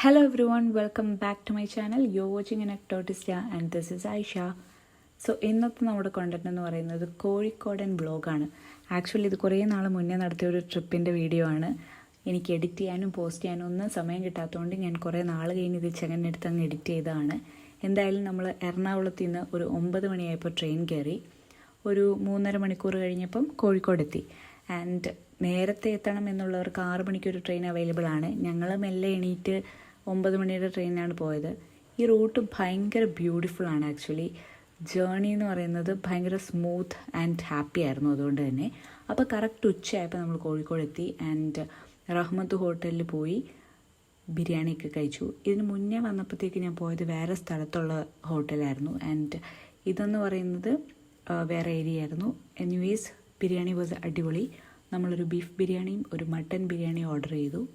Hello everyone, welcome back to my channel. You're watching an Actortista and this is Aisha so ഇന്നത്തെ നമ്മുടെ content എന്ന് പറയുന്നത് കോഴിക്കോടൻ ബ്ലോഗാണ് actually ഇത് കുറേ നാൾ മുന്നേ നടത്തിയ ഒരു ട്രിപ്പിന്റെ വീഡിയോ ആണ്. എനിക്ക് എഡിറ്റ് ചെയ്യാനും പോസ്റ്റ് ചെയ്യാനും ഒന്നും സമയം കിട്ടാത്തതുകൊണ്ട് ഞാൻ കുറേ നാൾ കഴിഞ്ഞ് ഇത് ചെങ്ങനെടുത്ത് അങ്ങ് എഡിറ്റ് ചെയ്തതാണ്. എന്തായാലും നമ്മൾ എറണാകുളത്ത് നിന്ന് ഒരു ഒമ്പത് മണിയായപ്പോൾ ട്രെയിൻ കയറി ഒരു മൂന്നര മണിക്കൂർ കഴിഞ്ഞപ്പം കോഴിക്കോടെത്തി ആൻഡ് നേരത്തെ എത്തണം എന്നുള്ളവർക്ക് ആറ് മണിക്കൊരു ട്രെയിൻ അവൈലബിൾ ആണ്. ഞങ്ങൾ മെല്ലെ എണീറ്റ് ഒമ്പത് മണിയുടെ ട്രെയിനാണ് പോയത്. ഈ റൂട്ട് ഭയങ്കര ബ്യൂട്ടിഫുൾ ആണ് ആക്ച്വലി. ജേണി എന്ന് പറയുന്നത് ഭയങ്കര സ്മൂത്ത് ആൻഡ് ഹാപ്പി ആയിരുന്നു അതുകൊണ്ട് തന്നെ. അപ്പോൾ കറക്റ്റ് ഉച്ചയായപ്പോൾ നമ്മൾ കോഴിക്കോട് എത്തി ആൻഡ് റഹ്മത്ത് ഹോട്ടലിൽ പോയി ബിരിയാണിയൊക്കെ കഴിച്ചു. ഇതിന് മുന്നേ വന്നപ്പോഴത്തേക്ക് ഞാൻ പോയത് വേറെ സ്ഥലത്തുള്ള ഹോട്ടലായിരുന്നു. ആൻഡ് ഇതെന്ന് പറയുന്നത് വേറെ ഏരിയ ആയിരുന്നു. എനിവേസ് ബിരിയാണി വാസ് അടിപൊളി. നമ്മളൊരു ബീഫ് ബിരിയാണിയും ഒരു മട്ടൻ ബിരിയാണിയും ഓർഡർ ചെയ്തു.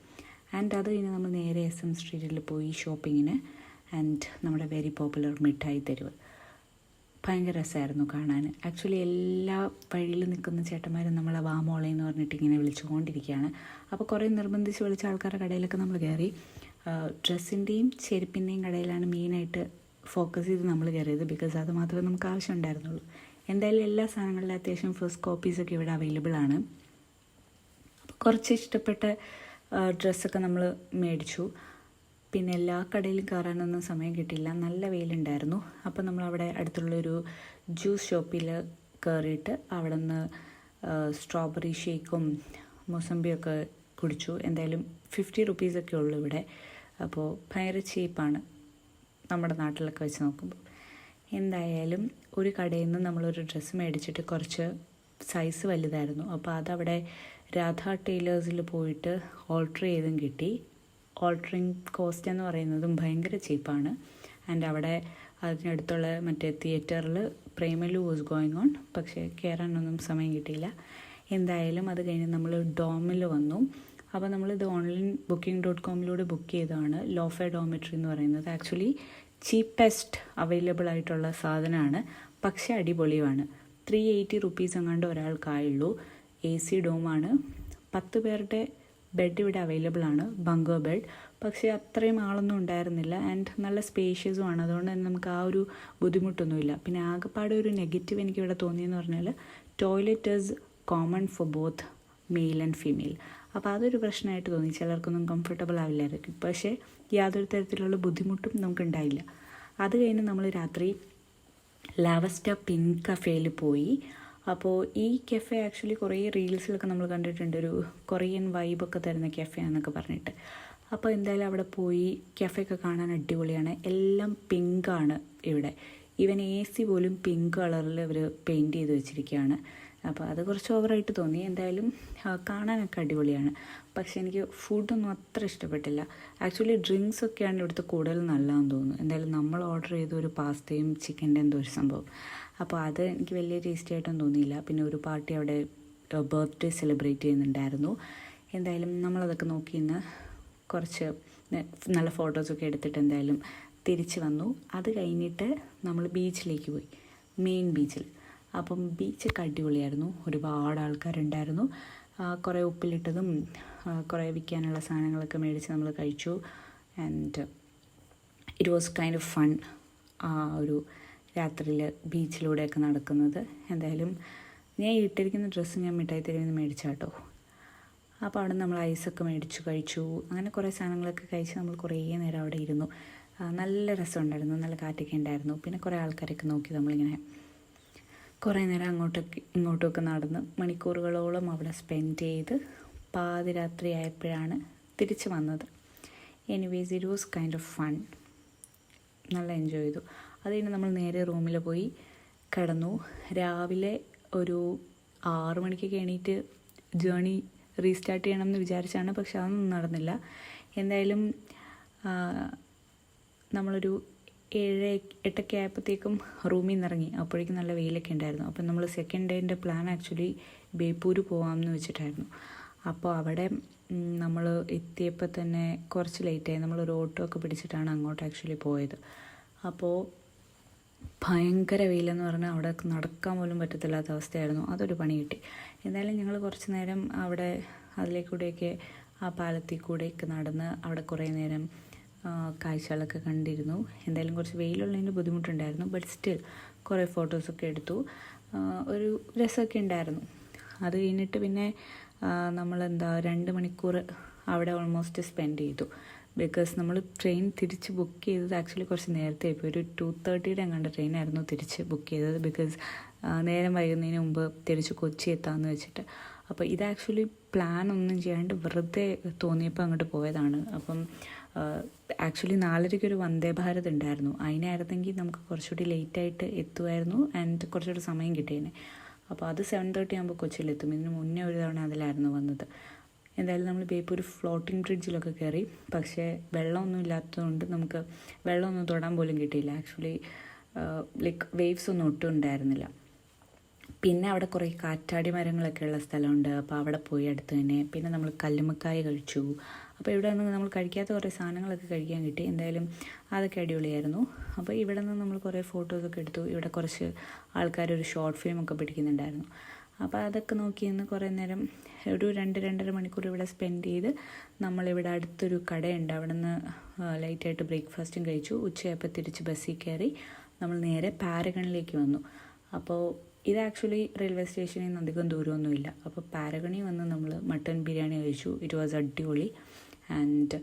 ആൻഡ് അത് കഴിഞ്ഞ് നമ്മൾ നേരെ എസ് എം സ്ട്രീറ്റിൽ പോയി ഷോപ്പിങ്ങിന് ആൻഡ് നമ്മുടെ വെരി പോപ്പുലർ മിഠായി തെരുവ്. ഭയങ്കര രസമായിരുന്നു കാണാൻ. ആക്ച്വലി എല്ലാ വഴിയിൽ നിൽക്കുന്ന ചേട്ടന്മാരും നമ്മളെ വാമോളെ എന്ന് പറഞ്ഞിട്ട് ഇങ്ങനെ വിളിച്ചുകൊണ്ടിരിക്കുകയാണ്. അപ്പോൾ കുറേ നിർബന്ധിച്ച് വിളിച്ച ആൾക്കാരുടെ കടയിലൊക്കെ നമ്മൾ കയറി. ഡ്രസ്സിന്റെയും ചെരുപ്പിന്റെയും കടയിലാണ് മെയിനായിട്ട് ഫോക്കസ് ചെയ്ത് നമ്മൾ കയറിയത് ബിക്കോസ് അത് മാത്രമേ നമുക്ക് ആവശ്യമുണ്ടായിരുന്നുള്ളൂ. എന്തായാലും എല്ലാ സാധനങ്ങളിലും അത്യാവശ്യം ഫസ്റ്റ് കോപ്പീസൊക്കെ ഇവിടെ അവൈലബിൾ ആണ്. കുറച്ച് ഇഷ്ടപ്പെട്ട ഡ്രസ്സൊക്കെ നമ്മൾ മേടിച്ചു. പിന്നെ എല്ലാ കടയിലും കയറാനൊന്നും സമയം കിട്ടിയില്ല. നല്ല വെയിലുണ്ടായിരുന്നു. അപ്പോൾ നമ്മൾ അവിടെ അടുത്തുള്ളൊരു ജ്യൂസ് ഷോപ്പിൽ കയറിയിട്ട് അവിടെ നിന്ന് സ്ട്രോബെറി ഷേക്കും മൊസമ്പിയൊക്കെ കുടിച്ചു. എന്തായാലും ഫിഫ്റ്റി റുപ്പീസൊക്കെ ഉള്ളൂ ഇവിടെ. അപ്പോൾ ഭയങ്കര ചീപ്പാണ് നമ്മുടെ നാട്ടിലൊക്കെ വെച്ച് നോക്കുമ്പോൾ. എന്തായാലും ഒരു കടയിൽ നിന്ന് നമ്മളൊരു ഡ്രസ്സ് മേടിച്ചിട്ട് കുറച്ച് സൈസ് വലുതായിരുന്നു. അപ്പോൾ അതവിടെ രാധ ടൈലേഴ്സിൽ പോയിട്ട് ഓൾട്ടർ ചെയ്തും കിട്ടി. ഓൾട്ടറിങ് കോസ്റ്റ് എന്ന് പറയുന്നതും ഭയങ്കര ചീപ്പാണ് ആൻഡ് അവിടെ അതിനടുത്തുള്ള മറ്റേ തിയേറ്ററിൽ പ്രേമലു വാസ് ഗോയിങ് ഓൺ പക്ഷേ കയറാനൊന്നും സമയം കിട്ടിയില്ല. എന്തായാലും അത് കഴിഞ്ഞ് നമ്മൾ ഡോമിൽ വന്നു. അപ്പോൾ നമ്മളിത് ഓൺലൈൻ ബുക്കിംഗ് ഡോട്ട് കോമിലൂടെ ബുക്ക് ചെയ്തതാണ്. ലോഫെ ഡോമിട്രി എന്ന് പറയുന്നത്. ആക്ച്വലി ചീപ്പസ്റ്റ് അവൈലബിൾ ആയിട്ടുള്ള സാധനമാണ്. പക്ഷേ അടിപൊളിയുമാണ്. ത്രീ എയ്റ്റി റുപ്പീസ് എങ്ങാണ്ട് ഒരാൾക്കായുള്ളൂ. എ സി ഡോമാണ് പത്ത് പേരുടെ ബെഡ് ഇവിടെ അവൈലബിൾ ആണ് ബങ്കോ ബെഡ് പക്ഷേ അത്രയും ആളൊന്നും ഉണ്ടായിരുന്നില്ല. ആൻഡ് നല്ല സ്പേഷ്യസും ആണ്. അതുകൊണ്ട് തന്നെ നമുക്ക് ആ ഒരു ബുദ്ധിമുട്ടൊന്നുമില്ല. പിന്നെ ആകെപ്പാടെ ഒരു നെഗറ്റീവ് എനിക്ക് ഇവിടെ തോന്നിയെന്ന് പറഞ്ഞാൽ toilet is common for both male and female അപ്പോൾ അതൊരു പ്രശ്നമായിട്ട് തോന്നി. ചിലർക്കൊന്നും കംഫർട്ടബിൾ ആവില്ലായിരിക്കും. പക്ഷേ യാതൊരു തരത്തിലുള്ള ബുദ്ധിമുട്ടും നമുക്കുണ്ടായില്ല. അത് കഴിഞ്ഞ് നമ്മൾ രാത്രി ലാവസ്റ്റ പിങ്ക് കഫേയിൽ പോയി. അപ്പോൾ ഈ കഫേ ആക്ച്വലി കുറേ റീൽസിലൊക്കെ നമ്മൾ കണ്ടിട്ടുണ്ട്. ഒരു കൊറിയൻ വൈബൊക്കെ തരുന്ന കഫേയാണെന്നൊക്കെ പറഞ്ഞിട്ട്. അപ്പോൾ എന്തായാലും അവിടെ പോയി കഫേയൊക്കെ കാണാൻ അടിപൊളിയാണ്. എല്ലാം പിങ്കാണ് ഇവിടെ. ഈവൻ എ സി പോലും പിങ്ക് കളറിൽ അവർ പെയിന്റ് ചെയ്ത് വെച്ചിരിക്കുകയാണ്. അപ്പോൾ അത് കുറച്ച് ഓവറായിട്ട് തോന്നി. എന്തായാലും കാണാനൊക്കെ അടിപൊളിയാണ്. പക്ഷെ എനിക്ക് ഫുഡൊന്നും അത്ര ഇഷ്ടപ്പെട്ടില്ല. ആക്ച്വലി ഡ്രിങ്ക്സ് ഒക്കെയാണ് ഇവിടുത്തെ കൂടുതൽ നല്ലതെന്ന് തോന്നുന്നു. എന്തായാലും നമ്മൾ ഓർഡർ ചെയ്ത ഒരു പാസ്തയും ചിക്കന്റെ എന്തോ ഒരു സംഭവം. അപ്പോൾ അത് എനിക്ക് വലിയ ടേസ്റ്റി ആയിട്ടൊന്നും തോന്നിയില്ല. പിന്നെ ഒരു പാർട്ടി അവിടെ ബർത്ത്ഡേ സെലിബ്രേറ്റ് ചെയ്യുന്നുണ്ടായിരുന്നു. എന്തായാലും നമ്മളതൊക്കെ നോക്കി ഇന്ന് കുറച്ച് നല്ല ഫോട്ടോസൊക്കെ എടുത്തിട്ട് എന്തായാലും തിരിച്ച് വന്നു. അത് കഴിഞ്ഞിട്ട് നമ്മൾ ബീച്ചിലേക്ക് പോയി. മെയിൻ ബീച്ചിൽ അപ്പം ബീച്ചൊക്കെ അടിപൊളിയായിരുന്നു. ഒരുപാട് ആൾക്കാരുണ്ടായിരുന്നു. കുറേ ഉപ്പിലിട്ടതും കുറേ വിൽക്കാനുള്ള സാധനങ്ങളൊക്കെ മേടിച്ച് നമ്മൾ കഴിച്ചു. And it was kind of fun ആ ഒരു രാത്രിയിൽ ബീച്ചിലൂടെയൊക്കെ നടക്കുന്നത്. എന്തായാലും ഞാൻ ഇട്ടിരിക്കുന്ന ഡ്രസ്സ് ഞാൻ മിഠായി തെരുവിൽ നിന്ന് മേടിച്ചാട്ടോ. അപ്പോൾ അവിടെ നമ്മൾ ഐസൊക്കെ മേടിച്ചു കഴിച്ചു. അങ്ങനെ കുറേ സാധനങ്ങളൊക്കെ കഴിച്ച് നമ്മൾ കുറേ നേരം അവിടെ ഇരുന്നു. നല്ല രസമുണ്ടായിരുന്നു. നല്ല കാറ്റൊക്കെ ഉണ്ടായിരുന്നു. പിന്നെ കുറേ ആൾക്കാരൊക്കെ നോക്കി നമ്മളിങ്ങനെ കുറേ നേരം അങ്ങോട്ടൊക്കെ ഇങ്ങോട്ടുമൊക്കെ നടന്ന് മണിക്കൂറുകളോളം അവിടെ സ്പെൻഡ് ചെയ്ത് പാതിരാത്രി ആയപ്പോഴാണ് തിരിച്ചു വന്നത്. Anyways it was kind of fun നല്ല എൻജോയ് ചെയ്തു. അത് കഴിഞ്ഞ് നമ്മൾ നേരെ റൂമിൽ പോയി കിടന്നു. രാവിലെ ഒരു ആറ് മണിക്കൊക്കെ എണീറ്റ് ജേണി റീസ്റ്റാർട്ട് ചെയ്യണം എന്ന് വിചാരിച്ചാണ് പക്ഷെ അതൊന്നും നടന്നില്ല. എന്തായാലും നമ്മളൊരു ഏഴ് എട്ടൊക്കെ ആയപ്പോഴത്തേക്കും റൂമിൽ നിന്ന് ഇറങ്ങി അപ്പോഴേക്കും നല്ല വെയിലൊക്കെ ഉണ്ടായിരുന്നു. അപ്പം നമ്മൾ സെക്കൻഡ് ഡേന്റെ പ്ലാൻ ആക്ച്വലി ബേപ്പൂര് പോകാമെന്ന് വെച്ചിട്ടായിരുന്നു. അപ്പോൾ അവിടെ നമ്മൾ എത്തിയപ്പോൾ തന്നെ കുറച്ച് ലേറ്റായി ഒരു ഓട്ടോ ഒക്കെ പിടിച്ചിട്ടാണ് അങ്ങോട്ട് ആക്ച്വലി പോയത്. അപ്പോൾ ഭയങ്കര വെയിലെന്ന് പറഞ്ഞാൽ അവിടെ നടക്കാൻ പോലും പറ്റത്തില്ലാത്ത അവസ്ഥയായിരുന്നു. അതൊരു പണി കിട്ടി. എന്തായാലും ഞങ്ങൾ കുറച്ച് നേരം അവിടെ അതിലേക്കൂടെയൊക്കെ ആ പാലത്തിൽ കൂടെയൊക്കെ നടന്ന് അവിടെ കുറേ നേരം കാഴ്ചകളൊക്കെ കണ്ടിരുന്നു. എന്തായാലും കുറച്ച് വെയിലുള്ളതിന്റെ ബുദ്ധിമുട്ടുണ്ടായിരുന്നു. ബട്ട് സ്റ്റിൽ കുറേ ഫോട്ടോസൊക്കെ എടുത്തു. ഒരു രസമൊക്കെ ഉണ്ടായിരുന്നു. അത് കഴിഞ്ഞിട്ട് പിന്നെ നമ്മളെന്താ രണ്ട് മണിക്കൂർ അവിടെ ഓൾമോസ്റ്റ് സ്പെൻഡ് ചെയ്തു. ബിക്കോസ് നമ്മൾ ട്രെയിൻ തിരിച്ച് ബുക്ക് ചെയ്തത് ആക്ച്വലി കുറച്ച് നേരത്തെ ഇപ്പോൾ ഒരു ടു തേർട്ടിയുടെ അങ്ങാണ്ട് ട്രെയിനായിരുന്നു തിരിച്ച് ബുക്ക് ചെയ്തത്. ബിക്കോസ് നേരം വൈകുന്നതിന് മുമ്പ് തിരിച്ച് കൊച്ചി എത്താമെന്ന് വെച്ചിട്ട്. അപ്പോൾ ഇത് ആക്ച്വലി പ്ലാൻ ഒന്നും ചെയ്യാണ്ട് വെറുതെ തോന്നിയപ്പോൾ അങ്ങോട്ട് പോയതാണ്. അപ്പം ആക്ച്വലി നാലരയ്ക്ക് ഒരു വന്ദേ ഭാരത് ഉണ്ടായിരുന്നു. അതിനായിരുന്നെങ്കിൽ നമുക്ക് കുറച്ചുകൂടി ലേറ്റായിട്ട് എത്തുമായിരുന്നു ആൻഡ് കുറച്ചുകൂടി സമയം കിട്ടിയേനെ. അപ്പോൾ അത് സെവൻ തേർട്ടി ആകുമ്പോൾ കൊച്ചിയിലെത്തും. ഇതിന് മുന്നേ ഒരു തവണ അതിലായിരുന്നു വന്നത്. എന്തായാലും നമ്മൾ ബേപ്പൂർ ഫ്ലോട്ടിംഗ് ബ്രിഡ്ജിലൊക്കെ കയറി പക്ഷേ വെള്ളമൊന്നും ഇല്ലാത്തതുകൊണ്ട് നമുക്ക് വെള്ളമൊന്നും തൊടാൻ പോലും കിട്ടിയില്ല. ആക്ച്വലി ലൈക്ക് വേവ്സ് ഒന്നും ഒട്ടും ഉണ്ടായിരുന്നില്ല. പിന്നെ അവിടെ കുറേ കാറ്റാടി മരങ്ങളൊക്കെ ഉള്ള സ്ഥലമുണ്ട്. അപ്പോൾ അവിടെ പോയി അടുത്ത് തന്നെ. പിന്നെ നമ്മൾ കല്ലുമ്മക്കായ കഴിച്ചു. അപ്പോൾ ഇവിടെ നിന്ന് നമ്മൾ കഴിക്കാത്ത കുറേ സാധനങ്ങളൊക്കെ കഴിക്കാൻ കിട്ടി. എന്തായാലും അതൊക്കെ അടിപൊളിയായിരുന്നു. അപ്പോൾ ഇവിടെ നിന്ന് നമ്മൾ കുറേ ഫോട്ടോസൊക്കെ എടുത്തു. ഇവിടെ കുറച്ച് ആൾക്കാർ ഒരു ഷോർട്ട് ഫിലിം ഒക്കെ പിടിക്കുന്നുണ്ടായിരുന്നു. അപ്പോൾ അതൊക്കെ നോക്കി നിന്ന് കുറേ നേരം ഒരു രണ്ട് രണ്ടര മണിക്കൂർ ഇവിടെ സ്പെൻഡ് ചെയ്ത് നമ്മളിവിടെ അടുത്തൊരു കടയുണ്ട്. അവിടെ നിന്ന് ലൈറ്റായിട്ട് ബ്രേക്ക്ഫാസ്റ്റും കഴിച്ചു. ഉച്ചയായപ്പോൾ തിരിച്ച് ബസ്സിൽ കയറി നമ്മൾ നേരെ പാരഗണിലേക്ക് വന്നു. അപ്പോൾ ഇത് ആക്ച്വലി റെയിൽവേ സ്റ്റേഷനിൽ നിന്ന് അധികം ദൂരമൊന്നുമില്ല. അപ്പോൾ പാരഗണി വന്ന് നമ്മൾ മട്ടൺ ബിരിയാണി കഴിച്ചു. ഇറ്റ് വാസ് അടിപൊളി. ആൻഡ്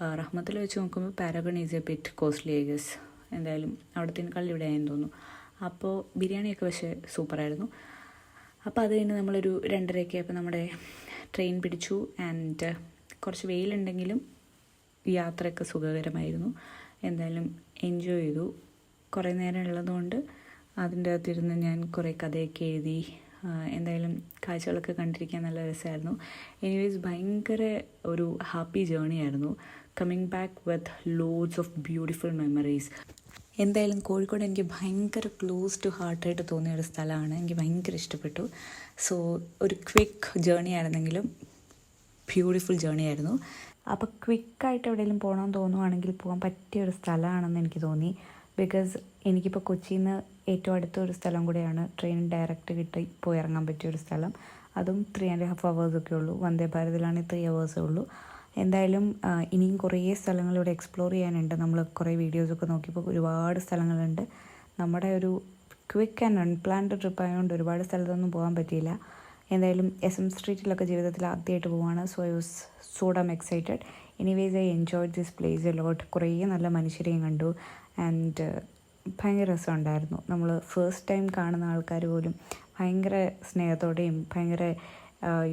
റഹ്മത്തിൽ വെച്ച് നോക്കുമ്പോൾ Paragon is a bit costly I guess എന്തായാലും അവിടത്തേക്കാൾ ഇവിടെ ആയെന്ന് തോന്നുന്നു. അപ്പോൾ ബിരിയാണിയൊക്കെ പക്ഷേ സൂപ്പറായിരുന്നു. അപ്പോൾ അത് കഴിഞ്ഞ് നമ്മളൊരു രണ്ടരയൊക്കെ ആയപ്പോൾ നമ്മുടെ ട്രെയിൻ പിടിച്ചു. ആൻഡ് കുറച്ച് വെയിലുണ്ടെങ്കിലും യാത്രയൊക്കെ സുഖകരമായിരുന്നു. എന്തായാലും എൻജോയ് ചെയ്തു. കുറേ നേരം ഉള്ളതുകൊണ്ട് അതിന്റെ അകത്തിരുന്ന് ഞാൻ കുറേ കഥയൊക്കെ എഴുതി എന്തായാലും കാഴ്ചകളൊക്കെ കണ്ടിരിക്കാൻ നല്ല രസമായിരുന്നു. എനിവേസ് ഭയങ്കര ഒരു ഹാപ്പി ജേണി ആയിരുന്നു. Coming back with loads of beautiful memories എന്തായാലും കോഴിക്കോട് എനിക്ക് ഭയങ്കര ക്ലോസ് ടു ഹാർട്ടായിട്ട് തോന്നിയ ഒരു സ്ഥലമാണ്. എനിക്ക് ഭയങ്കര ഇഷ്ടപ്പെട്ടു. സോ ഒരു ക്വിക്ക് ജേണി ആയിരുന്നെങ്കിലും ബ്യൂട്ടിഫുൾ ജേണി ആയിരുന്നു. അപ്പോൾ ക്വിക്കായിട്ട് എവിടെയെങ്കിലും പോകണമെന്ന് തോന്നുവാണെങ്കിൽ പോകാൻ പറ്റിയ ഒരു സ്ഥലമാണെന്ന് എനിക്ക് തോന്നി. ബിക്കോസ് എനിക്കിപ്പോൾ കൊച്ചിയിൽ നിന്ന് ഏറ്റവും അടുത്ത ഒരു സ്ഥലം കൂടെയാണ്. ട്രെയിൻ ഡയറക്റ്റ് കിട്ടി പോയി ഇറങ്ങാൻ പറ്റിയ ഒരു സ്ഥലം. അതും ത്രീ ആൻഡ് ഹാഫ് അവേഴ്സൊക്കെ ഉള്ളൂ. വന്ദേ ഭാരതിലാണെങ്കിൽ ത്രീ അവേഴ്സേ ഉള്ളൂ. എന്തായാലും ഇനിയും കുറേ സ്ഥലങ്ങൾ ഇവിടെ എക്സ്പ്ലോർ ചെയ്യാനുണ്ട്. നമ്മൾ കുറേ വീഡിയോസൊക്കെ നോക്കിയപ്പോൾ ഒരുപാട് സ്ഥലങ്ങളുണ്ട്. നമ്മുടെ ഒരു ക്വിക്ക് ആൻഡ് അൺപ്ലാൻഡ് ട്രിപ്പ് ആയതുകൊണ്ട് ഒരുപാട് സ്ഥലത്തൊന്നും പോകാൻ പറ്റിയില്ല. എന്തായാലും എസ് എം സ്ട്രീറ്റിലൊക്കെ ജീവിതത്തിൽ ആദ്യമായിട്ട് പോവാണ്. So I was so damn excited anyways I enjoy this place a lot കുറേ നല്ല മനുഷ്യരെയും കണ്ടു. ആൻഡ് ഭയങ്കര രസമുണ്ടായിരുന്നു. നമ്മൾ ഫസ്റ്റ് ടൈം കാണുന്ന ആൾക്കാർ പോലും ഭയങ്കര സ്നേഹത്തോടെയും ഭയങ്കര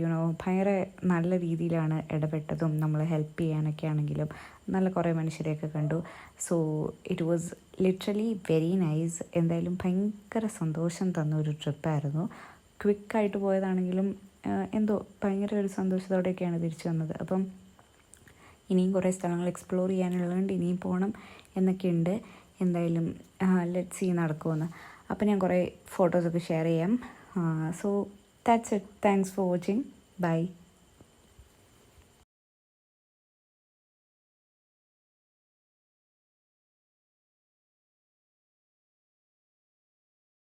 യുനോ ഭയങ്കര നല്ല രീതിയിലാണ് ഇടപെട്ടതും നമ്മൾ ഹെൽപ്പ് ചെയ്യാനൊക്കെ ആണെങ്കിലും നല്ല കുറേ മനുഷ്യരെയൊക്കെ കണ്ടു. So it was literally very nice എന്തായാലും ഭയങ്കര സന്തോഷം തന്ന ഒരു ട്രിപ്പായിരുന്നു ക്വിക്കായിട്ട് പോയതാണെങ്കിലും എന്തോ ഭയങ്കര ഒരു സന്തോഷത്തോടെയൊക്കെയാണ് തിരിച്ചു വന്നത്. അപ്പം ഇനിയും കുറേ സ്ഥലങ്ങൾ എക്സ്പ്ലോർ ചെയ്യാനുള്ളതുകൊണ്ട് ഇനിയും പോകണം എന്നൊക്കെയുണ്ട്. എന്തായാലും ലെറ്റ് സീ നടക്കുമെന്ന്. അപ്പോൾ ഞാൻ കുറേ ഫോട്ടോസൊക്കെ ഷെയർ ചെയ്യാം. So that's it thanks for watching bye